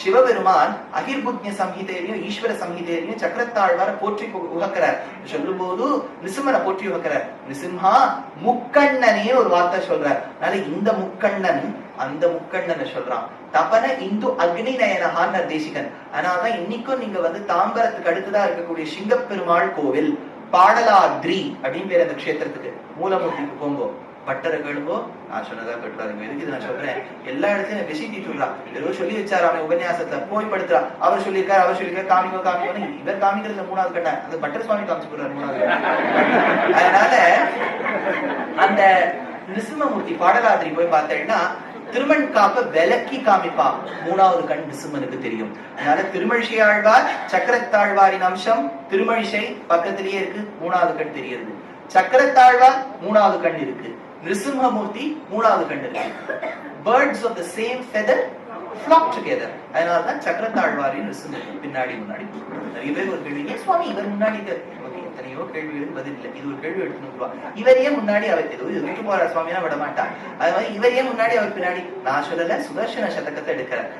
சிவபெருமான் அகிர்புத்ய சம்ஹிதையிலையும் ஈஸ்வர சம்ஹிதையிலையும் சக்கரத்தாழ்வார போற்றி உகக்கிறார். சொல்லும் போது நிசிம்மனை போற்றி உகக்கிறார். நிசிம்ஹா முக்கண்ணனே ஒரு வார்த்தை சொல்றார். அதனால இந்த முக்கண்ணன் அந்த முக்கண்ணனை சொல்றான். தபன இந்து அக்னி நயனஹான்னு தேசிகன் அதனாலதான் இன்னைக்கும் நீங்க வந்து தாம்பரத்துக்கு அடுத்ததா இருக்கக்கூடிய சிங்கப்பெருமாள் கோவில் பாடலாத்ரி அப்படின்னு பேர் அந்த கஷேத்திரத்துக்கு மூலமூர்த்திக்கு போங்கோ. பட்டரை கேளுங்கோ நான் சொன்னதா கட்டுறாருங்க எதுக்கு நான் சொல்றேன்? எல்லா இடத்துலயும் பேசிட்டு சொல்றான் ஏதோ சொல்லி வச்சாரு அவன் உபன்யாசத்தை போய் படுத்துறா அவர் சொல்லியிருக்காரு அவர் சொல்லியிருக்காரு காமிக்கோ காமிக்கோ. இவர் காமிக்கிறது மூணாவது கட்ட. அந்த பட்டர் சுவாமி காமிச்சு போடுறாரு மூணாவது அதனால அந்த நிசிம்மமூர்த்தி பாடலாதிரி போய் பார்த்தேன்னா திருமண் காப்ப விலக்கி காமிப்பா. மூணாவது கண் நிசிம்மனுக்கு தெரியும். அதனால திருமழிசை ஆழ்வார் சக்கரத்தாழ்வாரின் அம்சம் திருமழிசை பக்கத்திலேயே இருக்கு மூணாவது கண் தெரியுது சக்கரத்தாழ்வார் மூணாவது கண் இருக்கு. நிருசிம்மமூர்த்தி மூணாவது கண்டு birds of the same feather flock together அதனால தான் சக்கரத்தாழ்வாரின் நிருசிம்மருக்கு பின்னாடி முன்னாடி நிறைய பேர் ஒரு கேள்வி சுவாமி இவர் முன்னாடி எத்தனையோ கேள்விகளுக்கு பதில் இல்லை. இது ஒரு கேள்வி எடுத்துன்னு வந்துருவா இவரையே முன்னாடி அவர் ஏதோ விட்டு போற சுவாமினா விட மாட்டா அது மாதிரி இவரையே முன்னாடி அவர் பின்னாடி? நான் சொல்லல சுதர்சன சதகத்தை எடுக்கிறார்.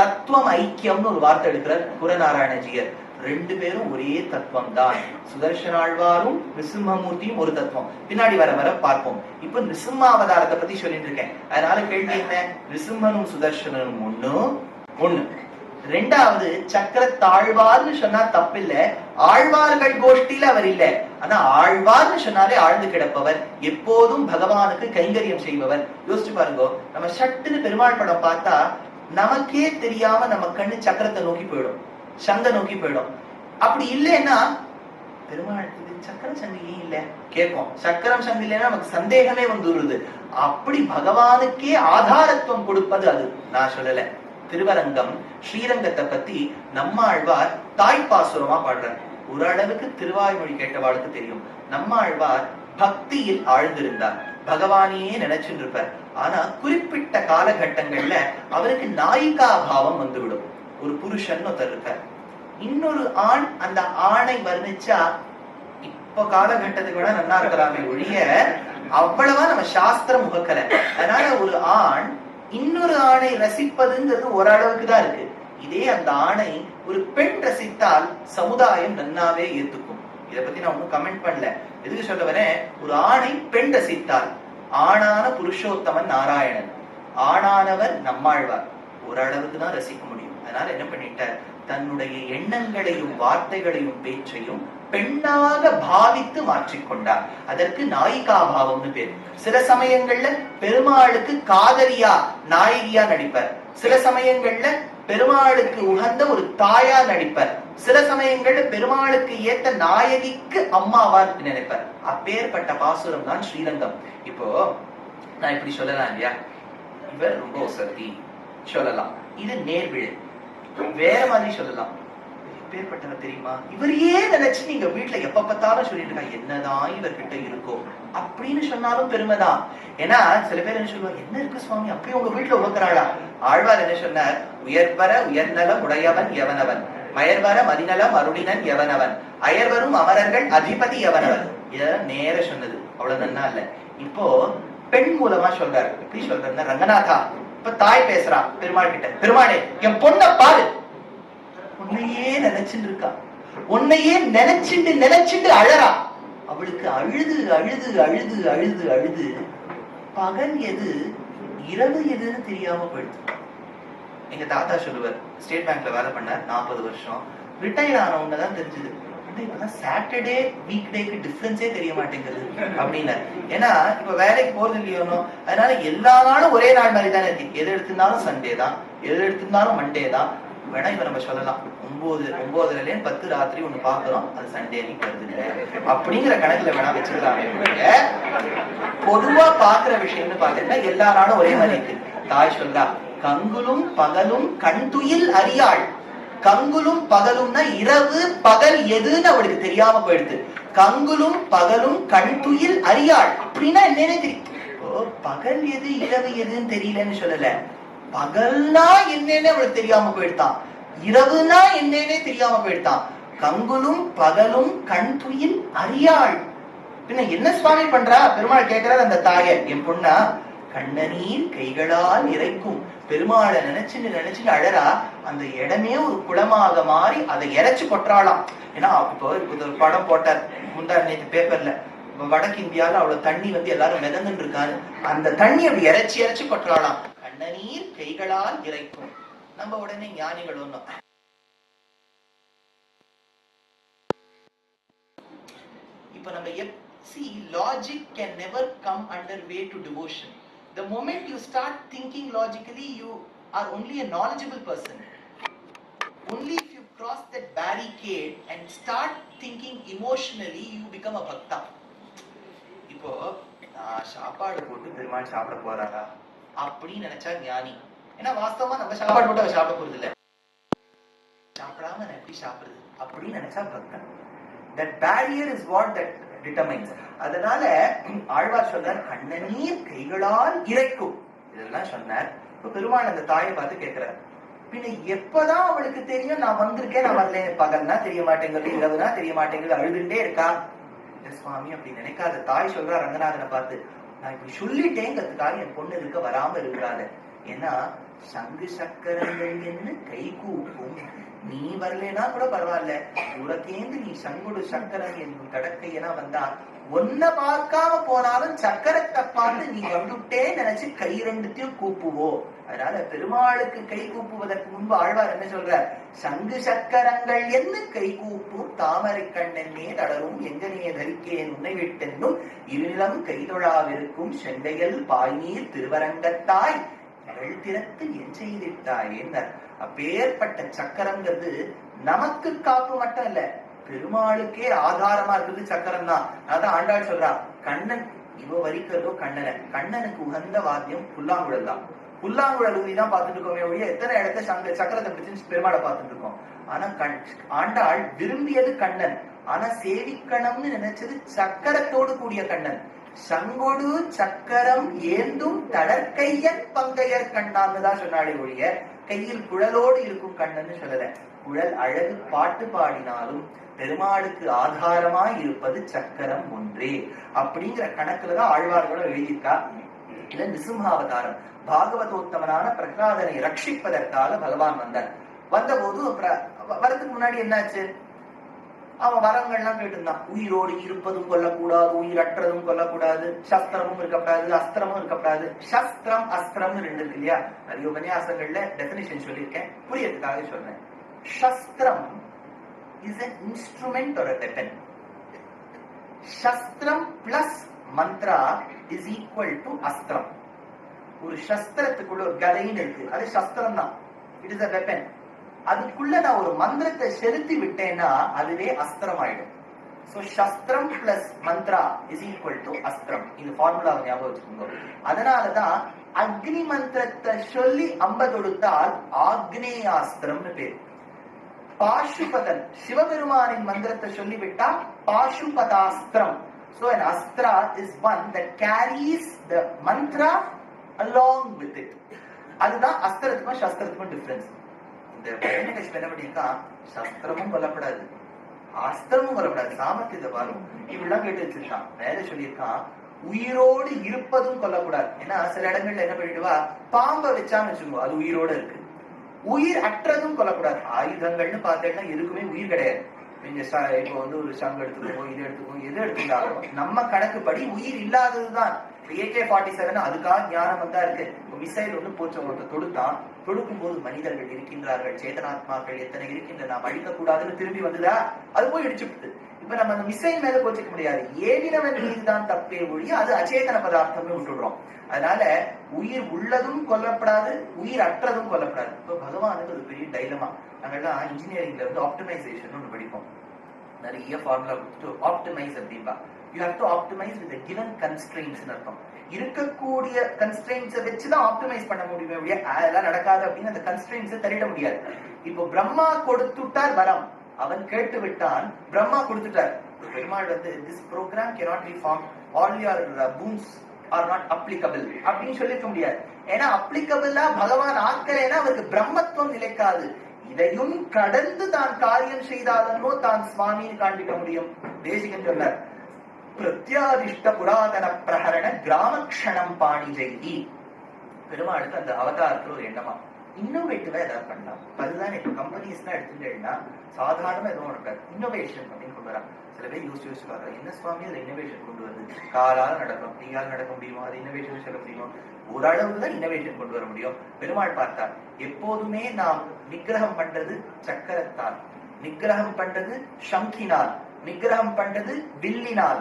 தத்துவம் ஐக்கியம்னு ஒரு வார்த்தை எடுக்கிறார் குரநாராயணஜியர். ரெண்டு பேரும் ஒரே தத்துவம் தான் சுதர்சனாழ்வாரும் நிசிம்மமூர்த்தியும் ஒரு தத்துவம். பின்னாடி வர வர பார்ப்போம். இப்ப நிசிம்ம அவதாரத்தை பத்தி சொல்லிட்டு இருக்கேன். அதனால கேள்வி என்ன? நிசிம்மனும் சுதர்சனனும் ஒண்ணு ஒண்ணு. ரெண்டாவது சக்கர தாழ்வார்னு சொன்னா தப்பில்ல. ஆழ்வார்கள் கோஷ்டியில அவர் இல்ல. ஆனா ஆழ்வார்னு சொன்னாலே ஆழ்ந்து கிடப்பவர். எப்போதும் பகவானுக்கு கைங்கரியம் செய்பவர். யோசிச்சு பாருங்க நம்ம சட்டுன்னு பெருமாள் படம் பார்த்தா நமக்கே தெரியாம நம்ம கண்ணு சக்கரத்தை நோக்கி போயிடும். சங்க நோக்கி போயிடும். அப்படி இல்லைன்னா பெருமாள் இது சக்கர சங்கு ஏன் இல்ல? கேட்போம். சக்கரம் சங்கு இல்லைன்னா நமக்கு சந்தேகமே வந்துருது. அப்படி பகவானுக்கே ஆதாரத்துவம் கொடுப்பது அது. நான் சொல்லல. திருவரங்கம் ஸ்ரீரங்கத்தை பத்தி நம்மாழ்வார் தாய்ப்பாசுரமா பாடுறார். ஓரளவுக்கு திருவாய்மொழி கேட்டவாளுக்கு தெரியும். நம்மாழ்வார் பக்தியில் ஆழ்ந்திருந்தார். பகவானையே நினைச்சுட்டு இருப்பார் ஆனா குறிப்பிட்ட காலகட்டங்கள்ல அவருக்கு நாயிகா பாவம் வந்துவிடும். ஒரு புருஷன் ஒருத்தர் இருக்கார். இன்னொரு ஆண் அந்த ஆணை வர்ணிச்சா இப்ப காலகட்டத்துக்கு விட நல்லா இருக்கலாமே ஒழிய அவ்வளவா நம்ம சாஸ்திரம் முகக்கல. அதனால ஒரு ஆண் இன்னொரு ஆணை ரசிப்பதுங்கிறது ஓரளவுக்கு தான் இருக்கு. இதே அந்த ஆணை ஒரு பெண் ரசித்தால் சமுதாயம் நன்னாவே ஏத்துக்கும். இத பத்தி நான் ஒன்னும் கமெண்ட் பண்ணல. எதுக்கு சொல்ல வரேன்? ஒரு ஆணை பெண் ரசித்தால். ஆணான புருஷோத்தமன் நாராயணன். ஆணானவர் நம்மாழ்வார். ஓரளவுக்கு தான் ரசிக்க முடியும். அதனால என்ன பண்ணிட்டார்? தன்னுடைய எண்ணங்களையும் வார்த்தைகளையும் பேச்சையும் பெண்ணாக பாவித்து மாற்றிக்கொண்டார். அதற்கு நாயிகா பாவம்னு பேர். சில சமயங்கள்ல பெருமாளுக்கு காதலியா நாயகியா நடிப்பர். சில சமயங்கள்ல பெருமாளுக்கு உகந்த ஒரு தாயா நடிப்பர். சில சமயங்கள்ல பெருமாளுக்கு ஏத்த நாயகிக்கு அம்மாவா நினைப்பர். அப்பேற்பட்ட பாசுரம் தான் ஸ்ரீரங்கம். இப்போ நான் இப்படி சொல்லலாம் இல்லையா? இவர் ரொம்ப வசதி. சொல்லலாம். இது நேர்விழு. வேற மாதிரி சொல்லலாம். பேர்பட்டவர் தெரியுமா? இவரையே நினைச்சு நீங்க வீட்டுல எப்ப பார்த்தாலும் சொல்லிட்டு இருக்கா என்னதான் இவர்கிட்ட இருக்கோ அப்படின்னு சொன்னாலும் பெருமைதான். ஏன்னா சில பேர் என்ன சொல்லுவாங்க என்ன இருக்கு சுவாமி அப்படி உங்க வீட்டுல உழக்கிறாளா? ஆழ்வார் என்ன சொன்னார் உயர்வர உயர்நலம் உடையவன் எவனவன்? மயர்வர மதிநலம் அருளினன் எவனவன்? அயர்வரும் அமரர்கள் அதிபதி எவனவன்? இத நேர சொன்னது. அவ்வளவு நன்னா இல்ல. இப்போ பெண் மூலமா சொல்றாரு. எப்படி சொல்றாருன்னா ரங்கநாதா. இப்ப தாய் பேசுறா பெருமாள் கிட்ட பெருமாளே என் பொண்ண பாரு. உன்னையே நினைச்சுட்டு இருக்கா. உன்னையே நினைச்சுட்டு நினைச்சுட்டு அழறா. அவளுக்கு அழுது அழுது அழுது அழுது அழுது. பகல் எது இரவு எதுன்னு தெரியாம போயிடுச்சு எங்க தாத்தா சொல்லுவார் ஸ்டேட் பேங்க்ல வேலை பண்ணார் நாற்பது வருஷம். ரிட்டையர் ஆன தான் தெரிஞ்சது. சாட்டர்டே வீக் டேக்கு டிஃபரன்ஸே தெரிய மாட்டேங்குது அப்படின்னாரு ஏன்னா இப்ப வேலைக்கு போறது இல்லையோனோ அதனால எல்லா நாளும் ஒரே நாள் மாதிரி தானே இருக்கு. எது எடுத்திருந்தாலும் சண்டே தான் எது எடுத்திருந்தாலும் மண்டே தான். வேணா இப்ப நம்ம சொல்லலாம். ஒன்பது ஒன்பதுல பத்து ராத்திரி ஒண்ணு பாக்குறோம் அது சண்டே அன்னைக்கு வருது அப்படிங்கிற கணக்குல வேணா வச்சுக்கலாமே பொதுவா பாக்குற விஷயம்னு பாத்தீங்கன்னா எல்லா நாளும் ஒரே மாதிரி இருக்கு. தாய் சொல்லா கங்குலும் பகலும் கண்துயில் அறியாள். கங்குலும் பகலும்னா இரவு பகல் எதுன்னு அவளுக்கு தெரியாம போயிடுது. கங்குலும் பகலும் கண்துயில் அறியாள். அப்படின்னா என்னன்னு தெரியும் பகல் எது இரவு எதுன்னு தெரியலன்னு சொல்லல. பகல்னா என்னன்னு அவளுக்கு தெரியாம போயிடுதான். இரவுனா என்னன்னே தெரியாம போயிடுதான். கங்குலும் பகலும் கண்துயில் அறியாள். பின்ன என்ன சுவாமி பண்றா? பெருமாள் கேட்கிறார் அந்த தாயை. என் பொண்ணா கண்ணநீர் கைகளால் இறைக்கும். பெருமாளை நினைச்சுன்னு நினைச்சுன்னு அழறா அந்த இடமே ஒரு குளமாக மாறி அதை இறைச்சு கொட்டுறாளாம். ஏன்னா இப்போ ஒரு படம் போட்டார். முந்தா நேற்று பேப்பர்ல வடக்கு இந்தியால அவ்வளவு தண்ணி வந்து எல்லாரும் மிதந்துட்டு இருக்காரு. அந்த தண்ணி அப்படி இறைச்சி இறைச்சி கொட்டுறாளாம். கண்ணநீர் கைகளால் இறைக்கும். நம்ம உடனே ஞானிகள் ஒண்ணும். இப்ப நம்ம F C logic can never come under way to devotion the moment you start thinking logically you are only a knowledgeable person only if you cross that barricade and start thinking emotionally you become a bhakta இப்போ நான் சாப்பாடு போட்டு பெருமாள் சாப்பிட போறாரா அப்படின்னு நினைச்சா ஞானி ஏன்னா வாஸ்தவமா நம்ம சாப்பாடு போட்டு அவர் சாப்பிட போறது இல்லை சாப்பிடாம நான் எப்படி சாப்பிடுறது அப்படின்னு நினைச்சா பக்தன் that barrier is what that determines அதனால ஆழ்வார் சொன்னார் கண்ணநீர் கைகளால் இறைக்கும். இதெல்லாம் சொன்னார். இப்ப பெருமாள் அந்த தாயை பார்த்து கேட்கிறார். பின்ன எப்பதான் அவளுக்கு தெரியும் நான் வந்திருக்கேன் நான் வரல பகல்னா தெரிய மாட்டேங்குது இரவுனா தெரிய மாட்டேங்குது அழுதுண்டே இருக்கா? இல்ல சுவாமி அப்படி நினைக்காத. தாய் சொல்றா ரங்கநாதனை பார்த்து நான் இப்படி சொல்லிட்டேங்கிறதுக்காக என் பொண்ணு இருக்க வராம இருக்கிறாள். ஏன்னா சங்கு சக்கரங்கள் என்ன கை கூப்பும். நீ வரலைன்னா கூட பரவாயில்ல. உனக்கேந்து நீ சங்குடு சக்கரம் என் கடக்கையனா வந்தா ஒன்ன பார்க்காம போனாலும் சக்கரத்தை பார்த்து நீ வந்துட்டே நினைச்சு கை ரெண்டுத்தையும் கூப்புவோ. அதனால பெருமாளுக்கு கை கூப்புவதற்கு முன்பு ஆழ்வார் என்ன சொல்றார்? சங்கு சக்கரங்கள் என்ன கை கூப்பும் தாமரை கண்ணென்னே தளரும் எங்கனைய தரிக்கேன் உன்னை விட்டென்னும் இருநிலம் கைதொழாவிருக்கும் செண்டையல் பாய்நீர் திருவரங்கத்தாய் நிழல் திறத்து என் செய்திட்டாயேன்னார் அப்பேற்பட்ட சக்கரங்கிறது நமக்கு காப்பு மட்டும் இல்ல பெருமாளுக்கே ஆதாரமா இருக்குது சக்கரம் தான் அதான் ஆண்டாள் சொல்றா கண்ணன் இவ வரிக்கிறதோ கண்ணனை. கண்ணனுக்கு உகந்த வாத்தியம் புல்லாங்குழல் தான். புல்லாங்குழல் ஊதி தான் பார்த்துட்டு இருக்கோமே ஒழிய எத்தனை இடத்த சங்க சக்கரத்தை பிடிச்சு பெருமாளை பார்த்துட்டு இருக்கோம். ஆனா கண் ஆண்டாள் விரும்பியது கண்ணன். ஆனா சேவிக்கணும்னு நினைச்சது சக்கரத்தோடு கூடிய கண்ணன். சங்கொடு சக்கரம் ஏந்தும் தடற்கையன் பங்கையர் கண்ணான்னு தான் சொன்னாலே ஒழிய கையில் குழலோடு இருக்கும் கண்ணன்னு சொல்லல. குழல் அழகு பாட்டு பாடினாலும் பெருமாளுக்கு ஆதாரமாய் இருப்பது சக்கரம் ஒன்றே. அப்படிங்கிற கணக்குலதான் ஆழ்வார்களும் எழுதியிருக்கா? இல்ல நிசும்ஹாவதாரம். பாகவதோத்தமனான பிரகலாதனை ரட்சிப்பதற்காக பகவான் வந்தார். வந்தபோது பிர- வரதுக்கு முன்னாடி என்னாச்சு? அவன் வரங்கள்லாம் கேட்டிருந்தான். உயிரோடு இருப்பதும் கொல்லக்கூடாது உயிரற்றதும் கொல்லக்கூடாது சஸ்திரமும் இருக்கக்கூடாது அஸ்திரமும் இருக்கக்கூடாது சஸ்திரம் அஸ்திரம்னு ரெண்டு இருக்கு இல்லையா? நிறைய உபன்யாசங்கள்ல டெபினிஷன் சொல்லியிருக்கேன். புரியறதுக்காக சொல்றேன் சஸ்திரம் இஸ் an இன்ஸ்ட்ருமெண்ட் ஒரு டெபன் சஸ்திரம் plus mantra is equal to அஸ்திரம். ஒரு சஸ்திரத்துக்குள்ள ஒரு கதைன்னு இருக்கு. அது சஸ்திரம் தான் இட் இஸ் அ வெப்பன் அதுக்குள்ள நான் ஒரு மந்திரத்தை செலுத்தி விட்டேன்னா அதுவே அஸ்திரம் ஆயிடும் so சஸ்திரம் plus mantra is equal to அஸ்திரம் இது ஃபார்முலா ஞாபகம் வச்சுக்கோங்க. அதனாலதான் அக்னி மந்திரத்தை சொல்லி அம்ப தொடுத்தால் ஆக்னேயாஸ்திரம்னு பேர். பாஷுபதன் சிவபெருமானின் மந்திரத்தை சொல்லிவிட்டா பாஷுபதாஸ்திரம் so an astra is one that carries the mantra along with it. அதுதான் அஸ்திரத்துக்கும் சஸ்திரத்துக்கும் டிஃபரன்ஸ் இந்த கஷ்டம் என்ன பண்ணியிருக்கா சஸ்திரமும் கொல்லப்படாது. அஸ்திரமும் கொல்லப்படாது. சாமர்த்தியத்தை பாருங்க. இப்படிலாம் கேட்டு வச்சிருக்கான். மேல சொல்லியிருக்கான் உயிரோடு இருப்பதும் கொல்லக்கூடாது. ஏன்னா சில இடங்கள்ல என்ன பண்ணிடுவா? பாம்பை வச்சான்னு வச்சுக்கோ அது உயிரோட இருக்கு. உயிர் அற்றதும் கொல்லக்கூடாது. ஆயுதங்கள்னு பார்த்தேன்னா எதுக்குமே உயிர் கிடையாது. நீங்க இப்போ வந்து ஒரு சங்கம் எடுத்துக்கோ இது எடுத்துக்கோ எது எடுத்துக்கிட்டாலும். நம்ம கணக்குப்படி உயிர் இல்லாததுதான். ஏகே ஃபார்ட்டி செவன் அதுக்காக ஞானம் வந்தா இருக்கு. மிசைல் ஒண்ணு போச்சு ஒருத்தர் தொடுத்தான். தொழுக்கும் போது மனிதர்கள் இருக்கின்றார்கள். சேதனாத்மாக்கள் எத்தனை இருக்கின்றன? நாம் அழிக்கக்கூடாதுன்னு திரும்பி வந்ததா? அது போய் இடிச்சுட்டு இப்ப நம்ம அந்த மிசைல் மேல கோச்சிக்க முடியாது. ஏவினவன் மீதுதான் தப்பே ஒழிய அது அச்சேதன பதார்த்தம்னு விட்டுடுறோம் அதனால உயிர் உள்ளதும் கொல்லப்படாது உயிர் அற்றதும் கொல்லப்படாது. இப்ப பகவானுக்கு ஒரு பெரிய டைலமா நாங்கெல்லாம் இன்ஜினியரிங்ல வந்து ஆப்டிமைசேஷன் ஒன்று படிப்போம். நிறைய ஃபார்முலா கொடுத்துட்டு optimise அப்படின்பா. You have to optimise with given constraints அர்த்தம். இருக்கக்கூடிய கன்ஸ்ட்ரெயின்ஸை வச்சு தான் ஆப்டிமைஸ் பண்ண முடியுமே ஒழிய அதெல்லாம் நடக்காது அப்படின்னு அந்த கன்ஸ்ட்ரெயின்ஸை தள்ளிட முடியாது. இப்போ பிரம்மா கொடுத்துட்டார் வரம். அவன் கேட்டு விட்டான் பிரம்மா கொடுத்துட்டார். பெருமாள் வந்து this program cannot be formed. All your uh, boons are not அப்படின்னு சொல்லிக்க முடியாது. ஏன்னா அப்ளிகபிளா பகவான் ஆக்கலைன்னா அவருக்கு பிரம்மத்துவம் நிலைக்காது. இதையும் கடந்து தான் காரியம் செய்தாலோ தான் சுவாமின்னு காண்பிக்க முடியும். தேசிகன் சொன்னார் பிரத்யாதிஷ்ட புராதன பிரகரண கிராமக்ஷணம் பாணி ஜெயி பெருமாளுக்கு அந்த அவதாரத்தில் ஒரு எண்ணமா இன்னோவேட்டிவா ஏதாவது பண்ணலாம். அதுதான் இப்ப கம்பெனிஸ் தான் எடுத்துட்டேன்னா சாதாரணமா எதுவும் இருக்காது இன்னோவேஷன் அப்படின்னு கொண்டு வராங்க. சில பேர் யோசிச்சு யோசிச்சு பாருங்க என்ன சுவாமி அதுல இன்னோவேஷன் கொண்டு வருது? காலால நடக்கும் நீயால் நடக்க முடியுமா? அது இன்னோவேஷன் சொல்ல முடியுமா? ஓரளவு தான் இன்னோவேஷன் கொண்டு வர முடியும். பெருமாள் பார்த்தார் எப்போதுமே நாம் நிகிரகம் பண்றது சக்கரத்தால் நிகிரகம் பண்றது சங்கினால் நிகிரகம் பண்றது வில்லினால்.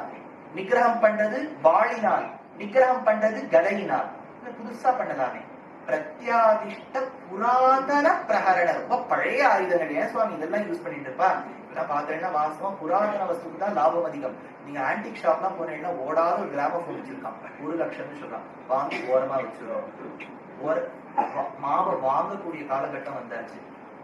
நிகிரகம் பண்றது வாளினால். நிக்கிரகம் பண்றது கதையினால். புதுசா பண்ணதானே பிரத்யாதிஷ்ட புராதன பிரகரண ரொம்ப பழைய ஆயுதங்கள் ஏன் சுவாமி? இதெல்லாம் யூஸ் பண்ணிட்டு இருப்பா. இதெல்லாம் பாக்குறேன்னா வாசமா புராதன வஸ்துக்கு தான் லாபம் அதிகம். நீங்க ஆன்டிக் ஷாப்லாம் போனீங்கன்னா ஓடாத ஒரு கிராமபோன் வச்சிருக்கான். ஒரு லட்சம்னு சொல்றான். வாங்கி ஓரமா வச்சிருக்கோம் ஒரு மாவை வாங்கக்கூடிய காலகட்டம் வந்தாச்சு.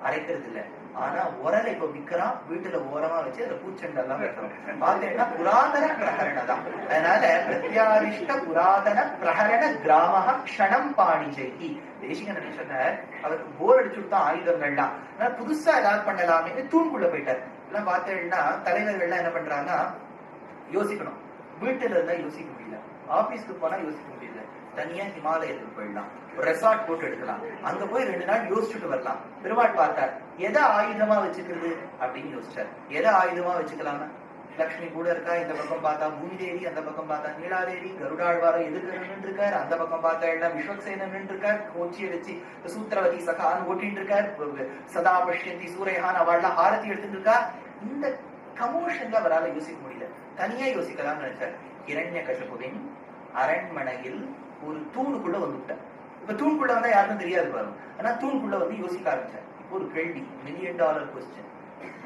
அரைக்கிறது இல்ல ஆனா உரலை இப்ப விக்கிறான் வீட்டுல ஓரமா வச்சு அதுல பூச்செண்டு எல்லாம் வைக்கிறோம் பாத்தீங்கன்னா புராதன பிரகரண தான். அதனால பிரத்யாதிஷ்ட புராதன பிரகரண கிராம க்ஷணம் பாணி செய்தி தேசிகன் சொன்னார்? அவருக்கு போர் அடிச்சுட்டு தான் ஆயுதங்கள்லாம் அதனால புதுசா ஏதாவது பண்ணலாமே தூண்குள்ள போயிட்டார். எல்லாம் பார்த்தீங்கன்னா தலைவர்கள்லாம் என்ன பண்றாங்கன்னா யோசிக்கணும். வீட்டுல இருந்தா யோசிக்க முடியல. ஆபீஸ்க்கு போனா யோசிக்க முடியல. தனியா ஹிமாலயத்துக்கு போயிடலாம். ஒரு ரெசார்ட் போட்டு எடுக்கலாம். அங்க போய் ரெண்டு நாள் யோசிச்சுட்டு வரலாம். பெருமாள் பார்த்தார் எதை ஆயுதமா வச்சுக்கிறது? அப்படின்னு யோசிச்சார். எதை ஆயுதமா வச்சுக்கலாம்னா லக்ஷ்மி கூட இருக்கா? இந்த பக்கம் பார்த்தா பூமி தேவி அந்த பக்கம் பார்த்தா நீலாதேவி கருடாழ்வாரம் எதிர்க்க நின்று இருக்கார் அந்த பக்கம் பார்த்தா எல்லாம் விஸ்வக்சேனன் நின்று இருக்கார் கோச்சியை வச்சு சூத்திரவதி சகான் ஓட்டிட்டு இருக்கார் சதா பஷ்யந்தி சூரியஹான் அவள்லாம் ஆரத்தி எடுத்துட்டு இருக்கா இந்த கமோஷன்ல அவரால யோசிக்க முடியல. தனியா யோசிக்கலாம்னு நினைச்சார். இரண்ய கசபுவின் அரண்மனையில் ஒரு தூணுக்குள்ள வந்துட்டேன். இப்ப தூணுக்குள்ள வந்தா யாருமே தெரியாது பாருங்க. ஆனா தூணுக்குள்ள வந்து யோசிக்க ஆரம்பிச்சேன். இப்போ ஒரு கேள்வி million dollar question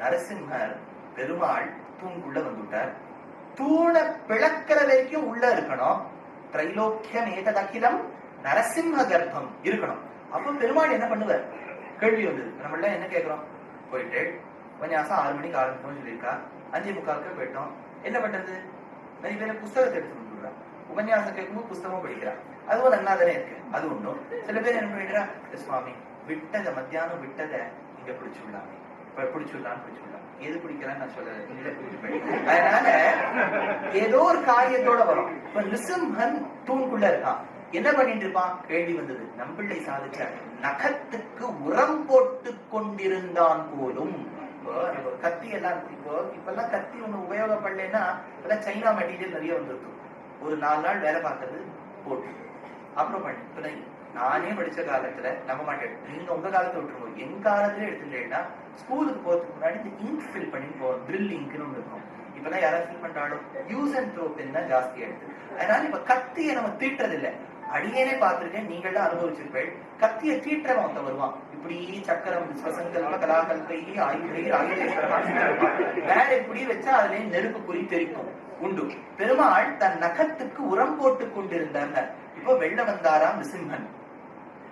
Narasimhar Perumal தூணுக்குள்ள வந்துவிட்டார் தூணை பிளக்கிற வரைக்கும் உள்ள இருக்கணும். திரைலோக்கியம் ஏததகிலம் நரசிம்ம கர்ப்பம் இருக்கணும். அப்ப பெருமாள் என்ன பண்ணுவார்? கேள்வி வந்தது. நம்ம எல்லாம் என்ன கேட்கிறோம்? போயிட்டு உபன்யாசம் ஆறு மணிக்கு ஆரம்பிக்கணும்னு சொல்லியிருக்கா. அஞ்சு முக்காவுக்கு போயிட்டோம். என்ன பண்றது? நிறைய பேர் புஸ்தகத்தை எடுத்து வந்துடுறா உபன்யாசம் கேட்கும்போது புஸ்தகமும் படிக்கிறான். அதுவும் நல்லா தானே இருக்கு. அது ஒண்ணும் சில பேர் என்ன பண்ணிடுறா சுவாமி விட்டதை மத்தியானம் விட்டத இங்க பிடிச்சுடலாமே. இப்ப பிடிச்சுடலாம் பிடிச்சுடலாம். எது பிடிக்கலாம்னு நான் சொல்லல. அதனால ஏதோ ஒரு காரியத்தோட வரும். இப்ப நிசிம்ஹன் தூண்குள்ள இருக்கான். என்ன பண்ணிட்டு இருப்பான்? கேள்வி வந்தது. நம்பிள்ளை சாதிச்ச நகத்துக்கு உரம் போட்டு கொண்டிருந்தான் போலும். கத்தி எல்லாம் இருக்கு. இப்போ இப்பெல்லாம் கத்தி ஒண்ணு உபயோகப்படலைன்னா இப்பெல்லாம் சைனா மெட்டீரியல் நிறைய வந்திருக்கும் ஒரு நாலு நாள் வேலை பார்க்கறது போட்டு. அப்புறம் பண்ணி நானே படிச்ச காலத்துல நம்ப மாட்டேன் நீங்க உங்க காலத்துல விட்டுருவோம் என் காலத்துல எடுத்துட்டேன்னா ஸ்கூலுக்கு போறதுக்கு முன்னாடி இந்த இங்க் ஃபில் பண்ணி போவோம் ட்ரில் இங்க்னு இருக்கும். இப்பெல்லாம் யாராவது ஃபில் பண்றாலும் யூஸ் அண்ட் த்ரோ பென் தான் எடுத்து. அதனால இப்ப கத்தியை நம்ம தீட்டுறது இல்ல அடியேனே பார்த்துருக்கேன் நீங்கள் தான் அனுபவிச்சிருப்பேன் கத்தியை தீட்டுறவன் ஒருத்தன் வருவான். இப்படி சக்கரம் ஸ்வசங்கல்ப கலாகல்பை ஆயுதை வேற இப்படி வச்சா அதுல நெருப்பு குறி தெரிக்கும் உண்டு. பெருமாள் தன் நகத்துக்கு உரம் போட்டு கொண்டிருந்தார். இப்ப வெள்ள வந்தாராம் நசிம்மன்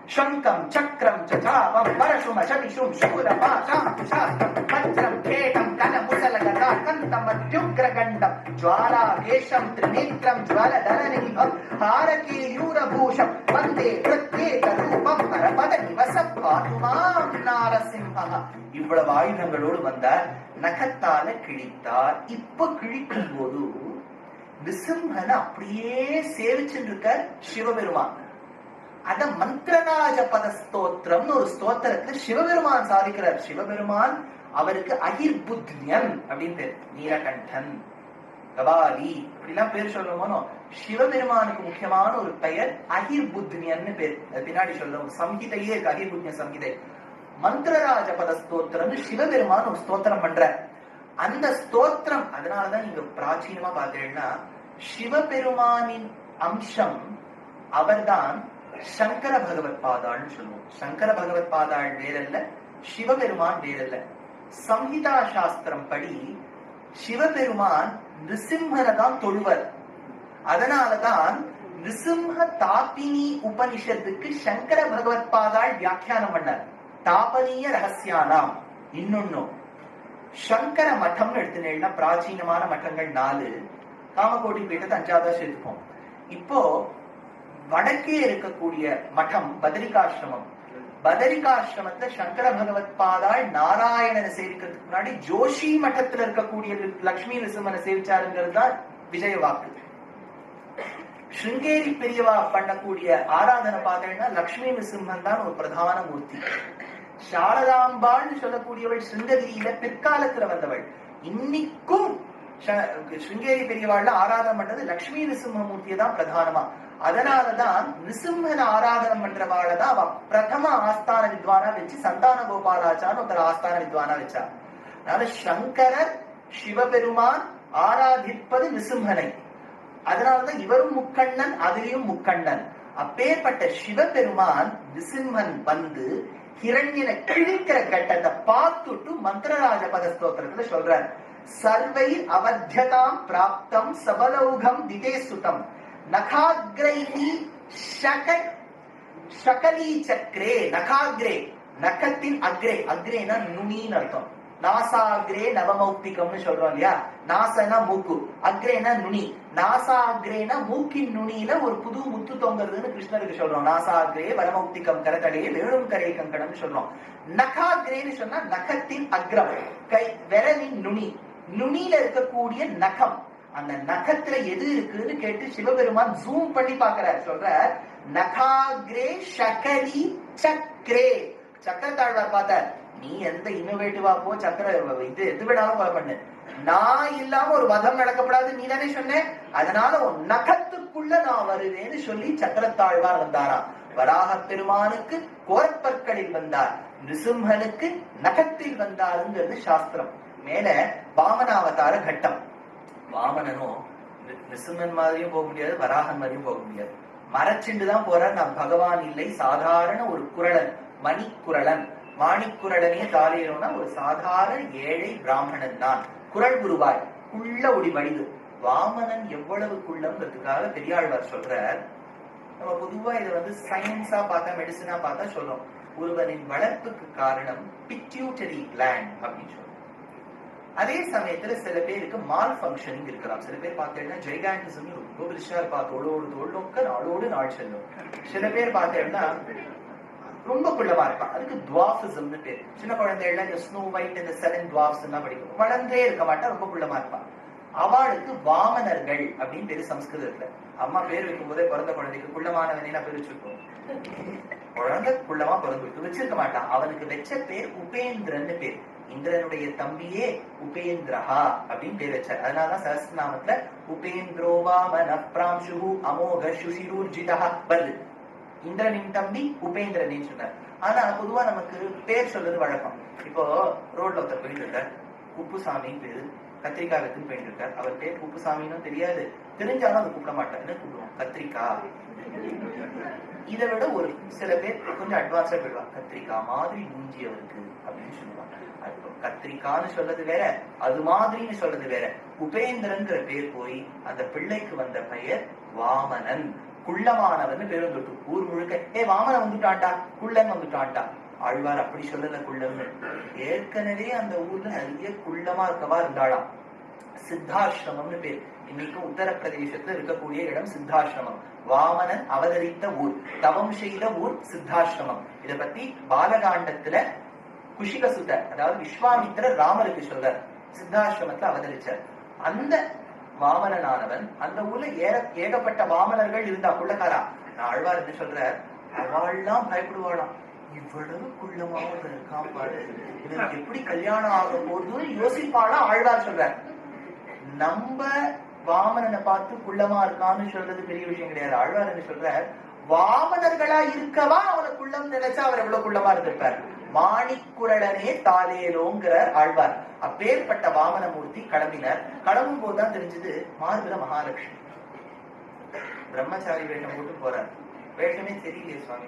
சங்கம் சக்கரம் சதாபம் பரசும சதிஷும் சூர பாசாம் துஷாஸ்தம் வஜ்ரம் கேடம் கல முசலகதா கந்தம் அத்யுக்ரகண்டம் ஜுவாலா கேஷம் திரிநேத்ரம் ஜுவலதர நிபம் ஹாரகி யூரபூஷம் வந்தே பிரத்யேக ரூபம் பரபத நிவசம் பாதுமாம் நாரசிம்ஹா இவ்வளவு ஆயுதங்களோடு வந்தார் நகத்தால கிழித்தார். இப்ப கிழிக்கும் போது நிசிம்மன் அப்படியே சேவிச்சுட்டு இருக்கார் சிவபெருமான். அத மந்திரநாஜ பத ஸ்தோத்திரம்னு ஒரு ஸ்தோத்திரத்துல சிவபெருமான் சாதிக்கிறார். சிவபெருமான் அவருக்கு அகிர்புத்யன் அப்படின்னு பேர். நீலகண்டன் கபாலி அப்படிலாம் பேர் சொல்லுவோம் சிவபெருமானுக்கு முக்கியமான ஒரு பெயர் அகிர்புத்யன்னு பேர். அது பின்னாடி சொல்றோம் சம்ஹிதையே இருக்கு அகிர்புத்ய சம்ஹிதை. மந்திரராஜ பத ஸ்தோத்திரம்னு சிவபெருமான் ஒரு ஸ்தோத்திரம் பண்ற அந்த ஸ்தோத்திரம் அதனாலதான் நீங்க பிராச்சீனமா பாக்குறீங்கன்னா சிவபெருமானின் அம்சம் அவர்தான் சங்கர பகவத் பாதாள்னு சொல்லுவோம். சங்கர பகவத் பாதாள் வேறல்ல சிவபெருமான் வேறல்ல. சம்ஹிதா சாஸ்திரம் படி சிவபெருமான் நிருசிம்மனை தான் தொழுவர். அதனாலதான் நிருசிம்ம தாபினி உபனிஷத்துக்கு சங்கர பகவத் பாதாள் வியாக்கியானம் பண்ணார். தாபனீய ரகசியானாம். இன்னொன்னும் சங்கர மட்டம்னு எடுத்துனேன்னா பிராச்சீனமான மட்டங்கள் நாலு. காமகோடி பீட்டத்தை அஞ்சாவதா சேர்த்துப்போம். இப்போ வடக்கே இருக்கக்கூடிய மட்டம் பதரிகாசிரமம் பதரிகாசிரமத்துல சங்கர பகவத் பாதாள் நாராயணனை சேவிக்கிறதுக்கு முன்னாடி ஜோஷி மட்டத்துல இருக்கக்கூடிய லக்ஷ்மி நரசிம்மனை சேவிச்சாருங்கிறது தான் விஜய வாக்கு. ஸ்ருங்கேரி பெரியவா பண்ணக்கூடிய ஆராதனை பார்த்தீங்கன்னா லக்ஷ்மி நிசிம்மன் தான் ஒரு பிரதான மூர்த்தி சாரதாம்பாள்னு சொல்லக்கூடியவள் சிருங்ககிரியில பிற்காலத்துல வந்தவள். இன்னைக்கும் சுங்கேரி பெரியவாள்ல ஆராதனை பண்றது லக்ஷ்மி நிசிம்மமூர்த்தியை தான் பிரதானமா. அதனாலதான் நிசிம்மன ஆராதனை பண்றவாளை தான் அவ பிரதம ஆஸ்தான வித்வானா வச்சு சந்தான கோபாலாச்சான்னு ஒருத்தர் ஆஸ்தான வித்வானா வச்சா அதனால சங்கரர் சிவபெருமான் ஆராதிப்பது நிசிம்மனை அதனாலதான் இவரும் முக்கண்ணன் அதிலையும் முக்கண்ணன். அப்பேற்பட்ட சிவபெருமான் நிசிம்மன் வந்து ஹிரண்யனை கிழிக்கிற கட்டத்தை பார்த்துட்டு மந்திரராஜ பத ஸ்தோத்திரத்துல சொல்றார். சர்வை அவத்தியதாம் பிராப்தம் சபலௌகம் திதே சுதம். நகாகிரைஹி ஷக ஷகலி சக்ரே நகாகிரே நகத்தின் அக்ரே. அக்ரேனா நுனின்னு அர்த்தம். நாசாகிரே நவமௌக்திகம்னு சொல்றோம் இல்லையா? நாசனா மூக்கு. அக்ரேனா நுனி. நாசாகிரேனா மூக்கின் நுனியில ஒரு புது முத்து தொங்குறதுன்னு கிருஷ்ணருக்கு சொல்றோம். நாசாகிரே வரமௌக்திகம் கரத்தடையே வேணும் கரை கங்கணம்னு சொல்றோம். நகாகிரேன்னு சொன்னா நகத்தின் அக்ரம். கை விரலின் நுனி. நுனியில இருக்கக்கூடிய நகம். அந்த நகத்துல எது இருக்குன்னு கேட்டு சிவபெருமான் ஜூம் பண்ணி பாக்குறாரு சொல்ற நகாகிரே சகரி சக்ரே. சக்கரத்தாழ்வார் பார்த்தார். நீ எந்த இன்னோவேட்டிவா போ சந்திர இது எது வேணாலும் கொலை பண்ணு. நான் இல்லாம ஒரு வதம் நடக்கப்படாது நீ தானே சொன்ன? அதனால உன் நகத்துக்குள்ள நான் வருவேன்னு சொல்லி சக்கரத்தாழ்வார் வந்தாராம். வராக பெருமானுக்கு கோரப்பற்களில் வந்தார். நிருசிம்ஹனுக்கு நகத்தில் வந்தாருங்கிறது சாஸ்திரம். மேல வாமனாவதார கட்டம். வாமனனும் நி- நிருசிம்மன் மாதிரியும் போக முடியாது வராகன் மாதிரியும் போக முடியாது. மறைச்சிண்டு தான் போறார். நான் பகவான் இல்லை சாதாரண ஒரு குரலன் மணிக்குரலன். மாணிக்குரலனே தாலேரோனா ஒரு சாதாரண ஏழை பிராமணன் தான் குரல் குருவாய் குள்ள ஒளி வடிவு. வாமனன் எவ்வளவு குள்ளம்ங்கிறதுக்காக பெரியாழ்வார் சொல்றார். நம்ம பொதுவா இதை வந்து சயின்ஸா பார்த்தா மெடிசனா பார்த்தா சொல்றோம். ஒருவனின் வளர்ப்புக்கு காரணம் பிட்யூட்டரி கிளாண்ட் அப்படின்னு சொல்றோம். அதே சமயத்துல சில பேருக்கு மால் ஃபங்க்ஷனிங் இருக்கலாம். சில பேர் பார்த்தீங்கன்னா ஜெய்காண்டிசம் ரொம்ப பெருசா இருப்பா தோளோடு தோல் நோக்க நாளோடு நாள் செல்லும். சில பேர் பார்த்தீங்கன்னா ரொம்ப குள்ளமா இருப்பான் அதுக்கு துவாஃபிசம்னு பேர். சின்ன குழந்தைகள்ல இந்த ஸ்னோ ஒயிட் இந்த செவன் துவாஃப்ஸ் எல்லாம் படிக்கும். வளர்ந்தே இருக்க மாட்டா ரொம்ப குள்ளமா இருப்பான் அவளுக்கு வாமனர்கள் அப்படின்னு பேரு சம்ஸ்கிருதத்துல. அம்மா பேர் வைக்கும் போதே பிறந்த குழந்தைக்கு குள்ளமானவனா பேர் வச்சிருக்கோம். குழந்தை குள்ளமா பிறந்து வச்சிருக்க மாட்டான் அவனுக்கு வச்ச பேர் உபேந்திரன்னு பேர். இந்திரனுடைய தம்பியே உபேந்திரஹா அப்படின்னு பேர் வச்சார். அதனாலதான் சஹஸ்ரநாமத்துல உபேந்திரோவா மன பிராம்சு அமோக சுஷிரூர்ஜிதா வருது. இந்திரனின் தம்பி உபேந்திரனின்னு சொன்னார் ஆனா பொதுவா நமக்கு பேர் சொல்றது வழக்கம். இப்போ ரோட்ல ஒருத்தர் போயிட்டு இருக்கார் குப்புசாமின்னு பேரு. கத்திரிக்காய் போயிட்டு இருக்கார் அவர் பேர் குப்புசாமின்னு தெரியாது. தெரிஞ்சாலும் அதை கூப்பிட மாட்டார் என்ன கூப்பிடுவோம். கத்திரிக்காய் இதை விட ஒரு சில பேர் கொஞ்சம் அட்வான்ஸா போயிடுவாங்க. கத்திரிக்காய் மாதிரி மூஞ்சி அவருக்கு அப்படின்னு சொல்லுவாங்க. கத்திரிக்கான்னு சொல்றது வேற. அது மாதிரின்னு சொல்றது வேற. உபேந்திரன்கிற பேர் போய் அந்த பிள்ளைக்கு வந்த பெயர் வாமனன். குள்ளமானவன் பேர் வந்துட்டு ஊர் முழுக்க ஏ வாமன வந்துட்டான்டா குள்ளன் வந்துட்டான்டா. ஆழ்வார் அப்படி சொல்லல குள்ளம்னு ஏற்கனவே அந்த ஊர்ல நிறைய குள்ளமா இருக்கவா இருந்தாளாம். சித்தாசிரமம்னு பேர். இன்னைக்கு உத்தரப்பிரதேசத்துல இருக்கக்கூடிய இடம் சித்தாசிரமம் வாமனன் அவதரித்த ஊர். தவம் செய்த ஊர் சித்தாசிரமம் இத பத்தி பாலகாண்டத்துல குஷிகசுத அதாவது விஸ்வாமித்திரர் ராமருக்கு சொல்றார். சித்தாசிரமத்துல அவதரிச்சார். அந்த வாமனனானவன் அந்த ஊர்ல ஏற ஏகப்பட்ட வாமனர்கள் இருந்தா குள்ளக்காரா? நான் ஆழ்வார் என்ன சொல்ற அவள்லாம் பயப்படுவாளாம். இவ்வளவு குள்ளமாக இருக்கான் இவனுக்கு எப்படி கல்யாணம் ஆக போது யோசிப்பாளா ஆழ்வார் சொல்ற நம்ம வாமனனை பார்த்து குள்ளமா இருக்கான்னு சொல்றது பெரிய விஷயம் கிடையாது. ஆழ்வார் என்ன சொல்ற வாமனர்களா இருக்கவா? அவனை குள்ளம் நினைச்சா அவர் எவ்வளவு குள்ளமா இருந்திருப்பாரு? மாணிக்குரலனே தாலேலோங்கிறார் ஆழ்வார். அப்பேற்பட்ட வாமனமூர்த்தி கிளம்பினார். கிளம்பும் போதுதான் தெரிஞ்சது மார்பில மகாலட்சுமி. பிரம்மச்சாரி வேஷம் போட்டு போறார். வேஷமே சரியில்லையே சுவாமி.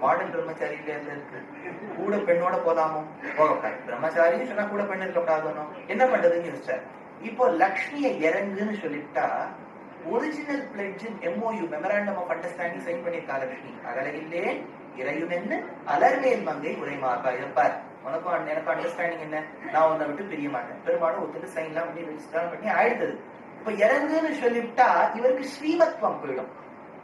மாடல் பிரம்மச்சாரி இல்லையா இருக்கு? கூட பெண்ணோட போலாமோ? போகக்கூடாது. பிரம்மச்சாரின்னு சொன்னா கூட பெண் இருக்கக்கூடாதுன்னு என்ன பண்றதுன்னு யோசிச்சார். இப்போ லக்ஷ்மியை இறங்குன்னு சொல்லிட்டா original பிளட்ஜின் MOU memorandum of understanding sign பண்ணிருக்கா லக்ஷ்மி. அகலையிலே இறையுமென்னு அலர்மேல் மங்கை உரைமாக்கா இருப்பார். உனக்கும் எனக்கும் அண்டர்ஸ்டாண்டிங் என்ன? நான் உன்னை விட்டு பிரிய மாட்டேன். பெரும்பாலும் ஒத்துட்டு சைன் எல்லாம் பண்ணி ரெஜிஸ்டர் பண்ணி ஆயிடுது இப்ப இறங்குன்னு சொல்லிவிட்டா இவருக்கு ஸ்ரீமத்வம் போயிடும்.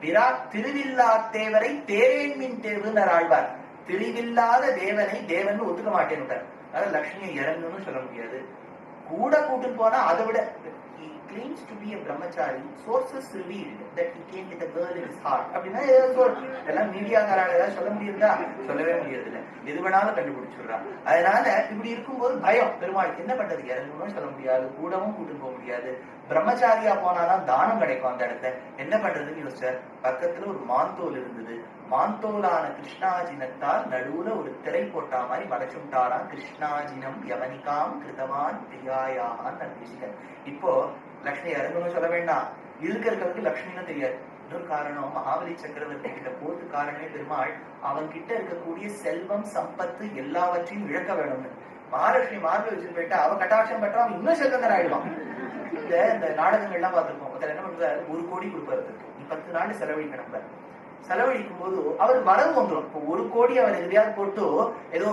விரா திருவில்லா தேவரை தேரேன்மின் தேவுன்னு ஆழ்வார். திருவில்லாத தேவனை தேவன் ஒத்துக்க மாட்டேன் அதாவது லட்சுமியை இறங்குன்னு சொல்ல முடியாது. கூட கூட்டு போனா அதை விட claims to be a brahmachari sources revealed that he came with a girl in his heart. அப்படின்னா ஏதாவது சொல். எல்லாம் மீடியாக்காரால ஏதாவது சொல்ல முடியுதா? சொல்லவே முடியறதில்ல. எது வேணாலும் கண்டுபிடிச்சிடுறான் அதனால இப்படி இருக்கும்போது பயம் பெருமாளுக்கு என்ன பண்றது? இறங்கணும் சொல்ல முடியாது கூடவும் கூட்டு போக முடியாது. பிரம்மச்சாரியா போனாதான் தானம் கிடைக்கும் அந்த இடத்த என்ன பண்றதுன்னு யோசிச்சார். பக்கத்துல ஒரு மாந்தோல் இருந்தது. மாந்தோலான கிருஷ்ணாஜினத்தால் நடுவுல ஒரு திரை போட்டா மாதிரி மறைச்சுட்டாராம் கிருஷ்ணாஜினம் யவனிகாம் கிருதவான் பிரியாயாகான் நம்பீசிகன் இப்போ லக்ஷ்மி இறங்கணும் சொல்ல வேண்டாம். இருக்கிறவங்களுக்கு லக்ஷ்மின்னு தெரியாது. இன்னொரு காரணம் மகாபலி சக்கரவர்த்தி கிட்ட போட்டு காரணமே பெருமாள் அவன் கிட்ட இருக்கக்கூடிய செல்வம் சம்பத்து எல்லாவற்றையும் இழக்க வேணும்னு. மகாலட்சுமி மார்பில் வச்சுட்டு போயிட்டா அவன் கட்டாட்சம் பற்றா அவன் இன்னும் செல்வந்தன் ஆயிடுவான். இந்த இந்த நாடகங்கள்லாம் பார்த்திருப்போம். ஒருத்தர் என்ன பண்றாரு ஒரு கோடி கொடுப்பாரு நீ பத்து நாள் செலவழிக்கணும் பாரு. செலவழிக்கும் போது அவர் வரவு வந்துடும். இப்போ ஒரு கோடி அவர் எதிரியாவது போட்டு ஏதோ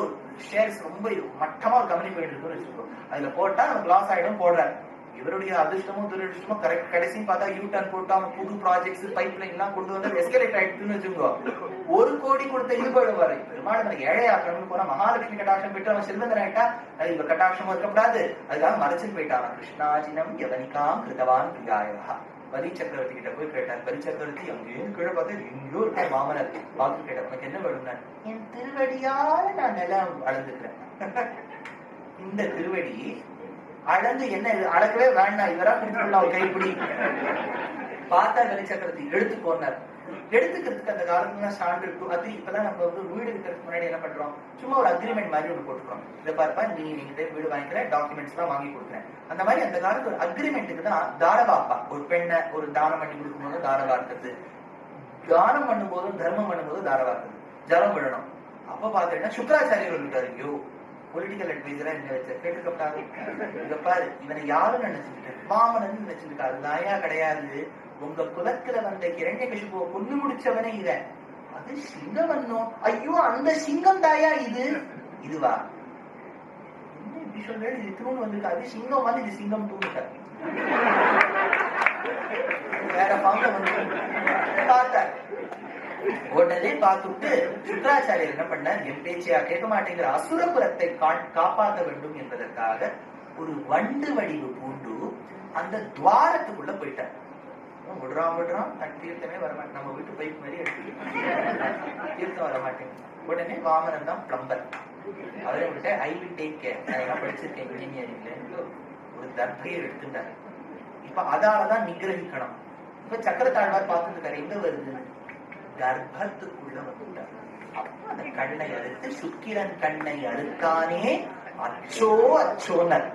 ஷேர்ஸ் ரொம்ப மட்டமா ஒரு கம்பெனி போயிட்டு இருக்குன்னு வச்சுக்கோ. அதுல போட்டா நமக்கு லாஸ் ஆயிடும் போடுறாரு. இவருடைய அதிர்ஷ்டமும் துரதிருஷ்டமும் கரெக்ட் கடைசியும் பார்த்தா யூ டர்ன் போட்டு அவங்க புது ப்ராஜெக்ட்ஸ் பைப் லைன் எல்லாம் கொண்டு வந்து எஸ்கலேட் ஆயிடுச்சுன்னு வச்சுக்கோ ஒரு கோடி கொடுத்த இது போயிடுவாரு பெருமாள் ஏழை ஆக்கணும்னு போனா மகாலட்சுமி கட்டாட்சம் பெற்று அவன் செல்வந்தன் ஆயிட்டா அது இவ கட்டாட்சம் இருக்கக்கூடாது அதுக்காக மறைச்சுன்னு போயிட்டான் கிருஷ்ணாஜினம் யவனிகாம் கிருதவான் பிரியாயகா பலி சக்கரவர்த்தி கிட்ட போய் கேட்டார். பலி சக்கரவர்த்தி அங்கேயும் கீழே பார்த்து எங்கேயோ இருக்க மாமனர். பார்த்து கேட்டார். உனக்கு என்ன வேணும்னா என் திருவடியால நான் நிலம் வளர்ந்துக்கிறேன். இந்த திருவடி அழகு என்ன அழகவே வேண்டாம். இவரா கொடுத்துடலாம் கைப்பிடி. பார்த்தா வெளிச்சக்கரத்தை எடுத்து போனார் எடுத்துக்கிறதுக்கு அந்த காலத்துல சான்று இருக்கும் அது இப்பெல்லாம் நம்ம வந்து வீடு இருக்கிறதுக்கு முன்னாடி என்ன பண்றோம்? சும்மா ஒரு அக்ரிமெண்ட் மாதிரி ஒன்று போட்டுக்கிறோம். இதை பார்ப்பா நீ நீங்க வீடு வாங்கிக்கிறேன் டாக்குமெண்ட்ஸ் எல்லாம் வாங்கி கொடுக்குறேன். அந்த மாதிரி அந்த காலத்து ஒரு அக்ரிமெண்ட்டுக்கு தான் தாரவாப்பா. ஒரு பெண்ணை ஒரு தானம் பண்ணி கொடுக்கும்போது தாரவா இருக்குது. தானம் பண்ணும்போதும் தர்மம் பண்ணும்போதும் தாரவா இருக்குது. ஜலம் விடணும் அப்ப பாத்தீங்கன்னா சுக்கராச்சாரியர் இருக்காரு ஐயோ பொலிட்டிக்கல் அட்வைசரா என்ன வச்ச கேட்டுக்கப்படாது. இங்க பாரு இவனை யாரும் நினைச்சுட்டு மாமனன் நினைச்சிருக்காரு நாயா கிடையாது. உங்க குலத்துல வந்த கிரண்ய கசிபுவ கொண்டு முடிச்சவனே இவன் அது சிங்கம் சிங்கவன்னோ ஐயோ அந்த சிங்கம் தாயா இது? இதுவா? என்ன இப்படி சொல்றேன் இது தூண் வந்திருக்கு. அது சிங்கம் வந்து இது சிங்கம் தூணுட்டார் வேற பாங்க வந்து பார்த்தார். உடனே பார்த்துட்டு சுக்கராச்சாரியர் என்ன பண்ணார்? என் பேச்சையா கேட்க மாட்டேங்கிற அசுரபுரத்தை காப்பாற்ற வேண்டும் என்பதற்காக ஒரு வண்டு வடிவு பூண்டு அந்த துவாரத்துக்குள்ள போயிட்டார். விடுறான் விடுறான் தன் தீர்த்தமே வரமாட்டேன் நம்ம வீட்டு பைப் மாதிரி எடுத்து தீர்த்தம் வரமாட்டேன் உடனே வாமனன் தான் பிளம்பர் அவரை விட்டு ஐ வில் டேக் கேர் அதெல்லாம் படிச்சிருக்கேன் இன்ஜினியரிங்ல ஒரு தர்பயர் எடுத்துட்டாரு. இப்ப அதாலதான் நிகிரகிக்கணும் இப்ப சக்கரத்தாழ்வார் பார்த்துட்டு எங்க வருது கர்ப்பத்துக்குள்ள வந்துட்டார். அப்ப அந்த கண்ணை அறுத்து சுக்கிரன் கண்ணை அறுத்தானே அச்சோ அச்சோனர்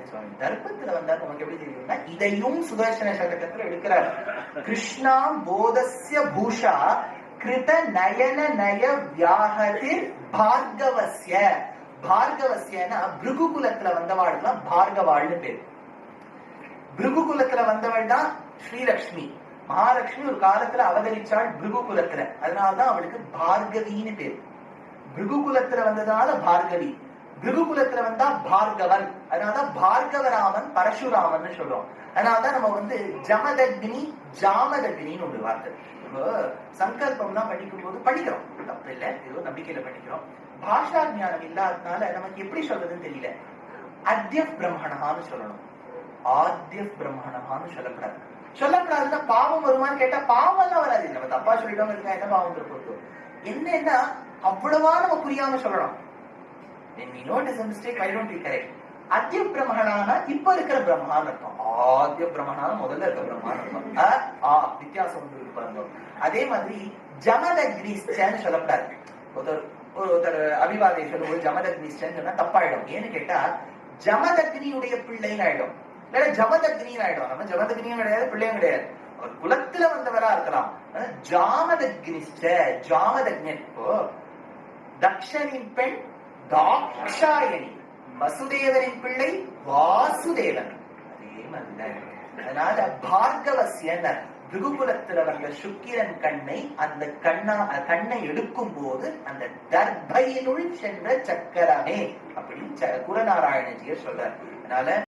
ஏன் தர்ப்பத்துல வந்தா நமக்கு எப்படி தெரியும்னா இதையும் சுதர்சன சதகத்துல எடுக்கிறார். கிருஷ்ணா போதஸ்ய பூஷா கிருத நயன நய வியாகதிர் பார்கவஸ்ய. பார்கவஸ்யனா பிருகுகுலத்துல தான் பார்கவாள்னு பேர். பிருகுகுலத்துல வந்தவள் தான் ஸ்ரீலக்ஷ்மி. மகாலட்சுமி ஒரு காலத்துல அவதரிச்சாள் பிருகுகுலத்துல. அதனாலதான் அவளுக்கு பார்கவின்னு பேர். பிருகுகுலத்துல வந்ததால பார்கவி. பிருகுகுலத்துல வந்தா பார்கவன். அதனாலதான் பார்கவராமன் பரசுராமன் சொல்றோம் அதனாலதான் நம்ம வந்து ஜமதக்னி ஜாமதக்னின்னு ஒரு வார்த்தை. இப்போ சங்கல்பம்லாம் படிக்கும் போது படிக்கிறோம். தப்பு இல்ல ஏதோ நம்பிக்கையில படிக்கிறோம். பாஷா ஞானம் இல்லாததுனால நமக்கு எப்படி சொல்றதுன்னு தெரியல. அத்திய பிரம்மணான்னு சொல்லணும். ஆத்திய பிரம்மணமான்னு சொல்லக்கூடாது. சொல்லக்கூடாதுன்னா பாவம் வருமான்னு கேட்டா பாவம் எல்லாம் வராது. நம்ம தப்பா சொல்லிட்டோம் இருக்கா என்ன பாவம் இருக்கும் என்னன்னா அவ்வளவா நம்ம புரியாம சொல்லணும் when we notice அத்திய பிரம்மணானா இப்ப இருக்கிற பிரம்மான்னு அர்த்தம். ஆத்திய பிரம்மணான முதல்ல இருக்க பிரம்மான்னு அர்த்தம். அ, ஆ வித்தியாசம் வந்து இருக்கு அதே மாதிரி ஜமதக்னிஸ்டன்னு சொல்லக்கூடாது ஒருத்தர் ஒரு ஒருத்தர் அபிவாதை சொல்லும்போது ஜமதக்னிஸ்டன் சொன்னா தப்பாயிடும். ஏன்னு கேட்டா ஜமதக்னியுடைய பிள்ளைன்னு ஆயிடும். இல்ல ஜமதக்னின்னு ஆயிடும். நம்ம ஜமதக்னியும் கிடையாது பிள்ளையும் கிடையாது. அவர் குலத்துல வந்தவரா இருக்கலாம். ஜாமதக்னிஷ்ட ஜாமதக்னிஸ்ட ஜாமதக்னன் இப்போ தக்ஷனின் பெண் தாக்ஷாயணி வசுதேவரின் பிள்ளை வாசுதேவன். அதே மாதிரி அதனால பார்கவசியன் பிருகுகுலத்துல வந்த சுக்கிரன் கண்ணை அந்த கண்ணா கண்ணை எடுக்கும் போது அந்த தர்பையினுள் சென்ற சக்கரமே அப்படின்னு குரநாராயணஜியர் சொல்றார். அதனால